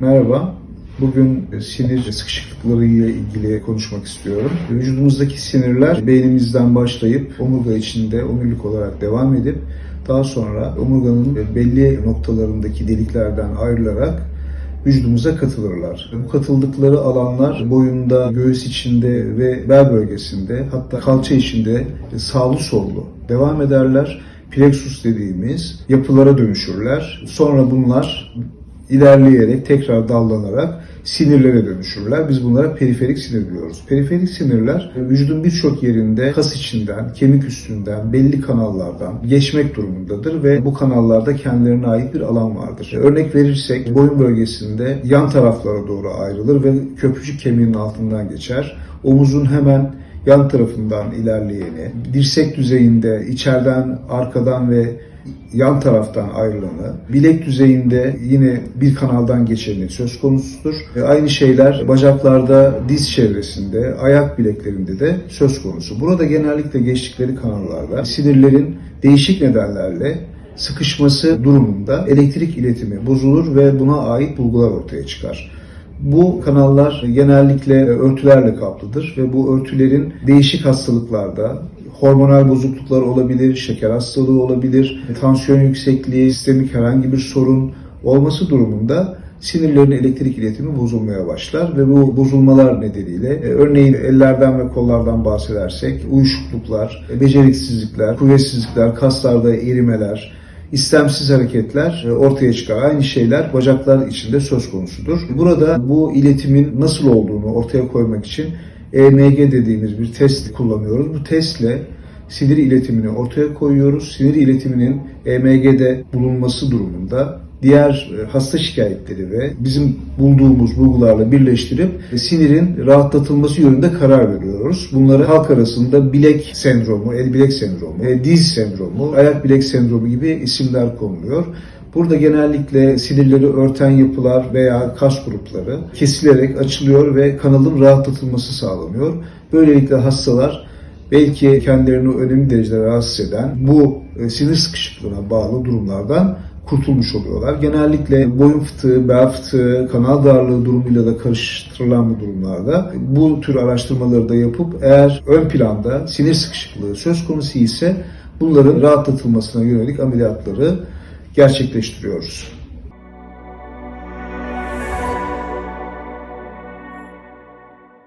Merhaba. Bugün sinir sıkışıklıkları ile ilgili konuşmak istiyorum. Vücudumuzdaki sinirler beynimizden başlayıp omurga içinde omurilik olarak devam edip daha sonra omurganın belli noktalarındaki deliklerden ayrılarak vücudumuza katılırlar. Bu katıldıkları alanlar boyunda, göğüs içinde ve bel bölgesinde hatta kalça içinde sağlı sollu devam ederler. Plexus dediğimiz yapılara dönüşürler. Sonra bunlar ilerleyerek tekrar dallanarak sinirlere dönüşürler. Biz bunlara periferik sinir diyoruz. Periferik sinirler vücudun birçok yerinde kas içinden, kemik üstünden, belli kanallardan geçmek durumundadır ve bu kanallarda kendilerine ait bir alan vardır. Örnek verirsek boyun bölgesinde yan taraflara doğru ayrılır ve köprücük kemiğinin altından geçer. Omuzun hemen yan tarafından ilerleyeni, dirsek düzeyinde içeriden, arkadan ve yan taraftan ayrılanı, bilek düzeyinde yine bir kanaldan geçeni söz konusudur. E, Aynı şeyler bacaklarda, diz çevresinde, ayak bileklerinde de söz konusu. Burada genellikle geçtikleri kanallarda sinirlerin değişik nedenlerle sıkışması durumunda elektrik iletimi bozulur ve buna ait bulgular ortaya çıkar. Bu kanallar genellikle örtülerle kaplıdır ve bu örtülerin değişik hastalıklarda hormonal bozukluklar olabilir, şeker hastalığı olabilir, tansiyon yüksekliği, sistemik herhangi bir sorun olması durumunda sinirlerin elektrik iletimi bozulmaya başlar ve bu bozulmalar nedeniyle e, örneğin ellerden ve kollardan bahsedersek uyuşukluklar, e, beceriksizlikler, kuvvetsizlikler, kaslarda erimeler, istemsiz hareketler e, ortaya çıkar. Aynı şeyler bacaklar içinde söz konusudur. Burada bu iletimin nasıl olduğunu ortaya koymak için EMG dediğimiz bir test kullanıyoruz. Bu testle sinir iletimini ortaya koyuyoruz. Sinir iletiminin EMG'de bulunması durumunda diğer e, hasta şikayetleri ve bizim bulduğumuz bulgularla birleştirip e, sinirin rahatlatılması yönünde karar veriyoruz. Bunları halk arasında bilek sendromu, el bilek sendromu, e, diz sendromu, ayak bilek sendromu gibi isimler konuluyor. Burada genellikle sinirleri örten yapılar veya kas grupları kesilerek açılıyor ve kanalın rahatlatılması sağlanıyor. Böylelikle hastalar belki kendilerini önemli derecede rahatsız eden bu e, sinir sıkışıklığına bağlı durumlardan kurtulmuş oluyorlar. Genellikle boyun fıtığı, bel fıtığı, kanal darlığı durumuyla da karıştırılan bu durumlarda bu tür araştırmaları da yapıp eğer ön planda sinir sıkışıklığı söz konusu ise bunların rahatlatılmasına yönelik ameliyatları gerçekleştiriyoruz.